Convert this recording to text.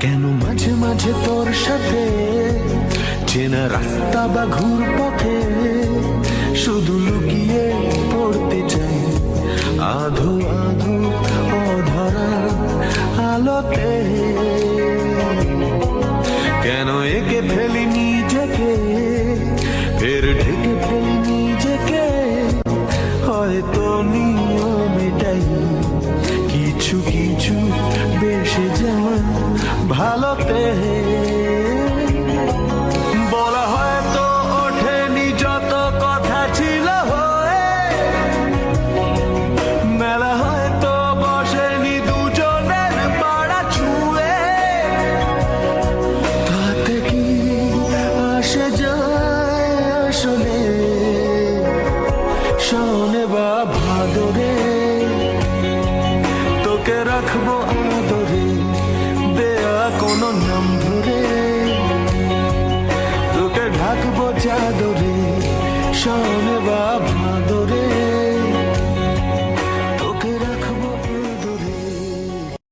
কেন মাঝে মাঝে তোর সাথে? চেনা রাস্তা বা ঘুর পথে শুধু লুকিয়ে পড়তে চাই। আধো আধো অধরা আলোতে। কেন একে ফেলি নিজেকে? ফের ভালোতে বলা হয়তো ওঠেনি যত কথা ছিল মেলা হয়তো আসে যায় শোনে বা ভাদরে। তোকে রাখব চাদরে শোনে বা ভাদরে